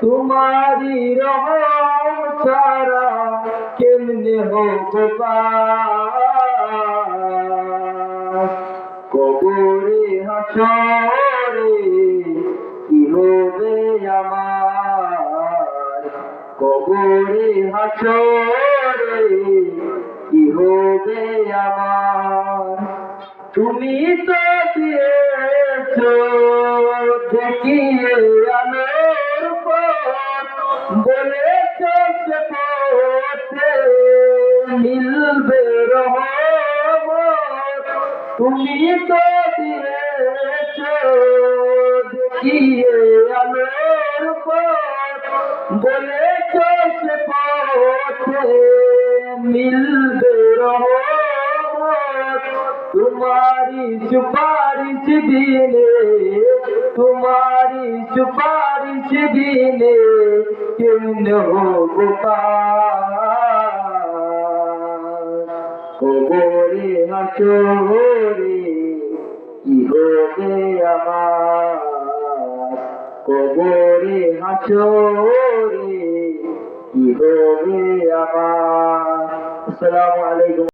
তোমারি রহম ছাড়া কেমনে হোক কবরে হাসরে কি হবে আমার? কবরে হাসরে কি হবে আমার? তুমি তো দিয়েছ, দেখিয়ে মিলবে তুমি তো দিয়েছ, দেখিয়ে আলোর পথ, বলেছ সে পথে মিলবে তোমারি সুপারিশ দিলে তোমারি সুপারিশ দিলে কেমন কবরে হাসরে কি হবে আমার? কবরে হাসরে কি হবে আমার? আসসালামু আলাইকুম।